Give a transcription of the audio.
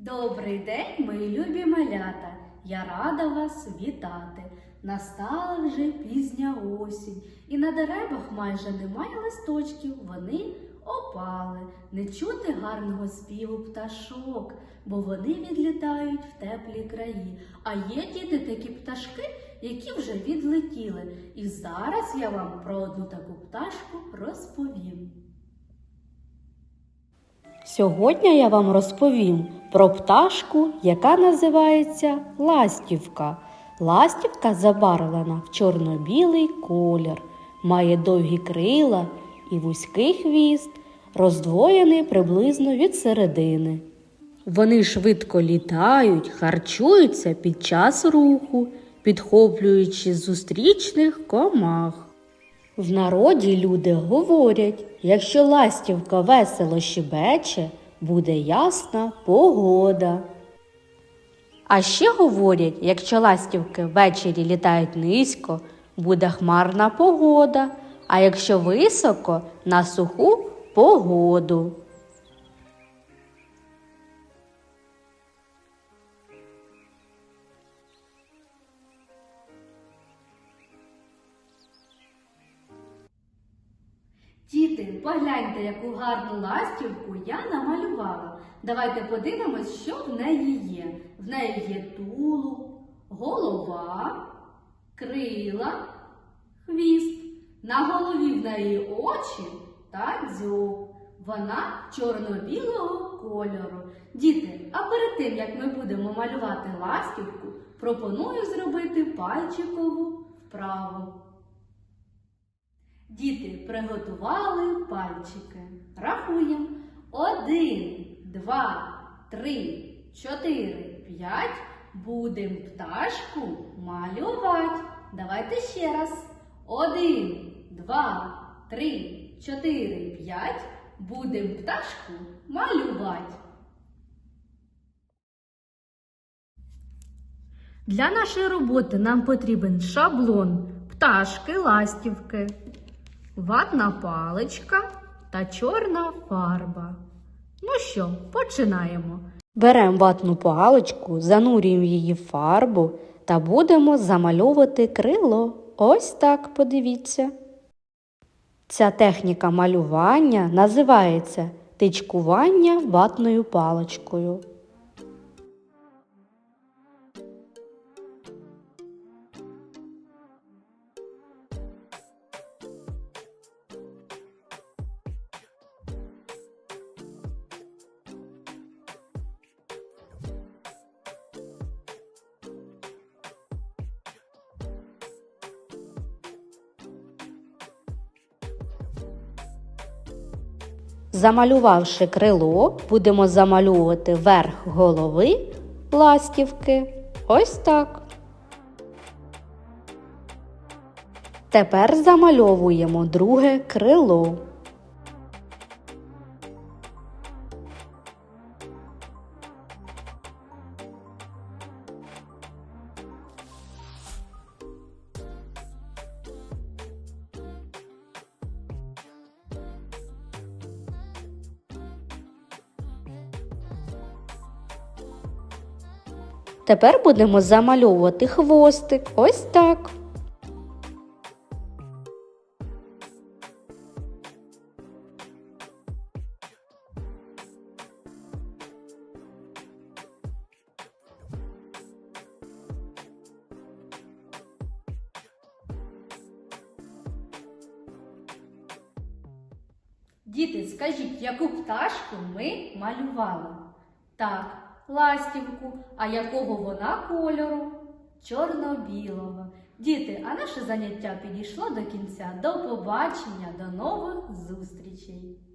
Добрий день, мої любі малята! Я рада вас вітати. Настала вже пізня осінь, і на деревах майже немає листочків, вони опали. Не чути гарного співу пташок, бо вони відлітають в теплі краї. А є діти такі пташки, які вже відлетіли. І зараз я вам про одну таку пташку розповім. Сьогодні я вам розповім про пташку, яка називається ластівка. Ластівка забарвлена в чорно-білий колір, має довгі крила і вузький хвіст, роздвоєний приблизно від середини. Вони швидко літають, харчуються під час руху, підхоплюючи зустрічних комах. В народі люди говорять, якщо ластівка весело щебече, буде ясна погода. А ще говорять, якщо ластівки ввечері літають низько, буде хмарна погода, а якщо високо на суху погоду. Діти, погляньте, яку гарну ластівку я намалювала. Давайте подивимось, що в неї є. В неї є тулуб, голова, крила, хвіст. На голові в неї очі та дзьоб. Вона чорно-білого кольору. Діти, а перед тим, як ми будемо малювати ластівку, пропоную зробити пальчикову вправу. Діти приготували пальчики. Рахуємо. Один, два, три, чотири, п'ять. Будем пташку малювати. Давайте ще раз. Один, два, три, чотири, п'ять. Будем пташку малювати. Для нашої роботи нам потрібен шаблон, пташки, ластівки, ватна паличка та чорна фарба. Ну що, починаємо. Беремо ватну паличку, занурюємо її в фарбу та будемо замальовувати крило. Ось так, подивіться. Ця техніка малювання називається тичкування ватною паличкою. Замалювавши крило, будемо замалювати верх голови ластівки. Ось так. Тепер замальовуємо друге крило. Тепер будемо замальовувати хвостик. Ось так. Діти, скажіть, яку пташку ми малювали? Так, ластівку. А якого вона кольору? Чорно-білого. Діти, а наше заняття підійшло до кінця. До побачення, до нових зустрічей!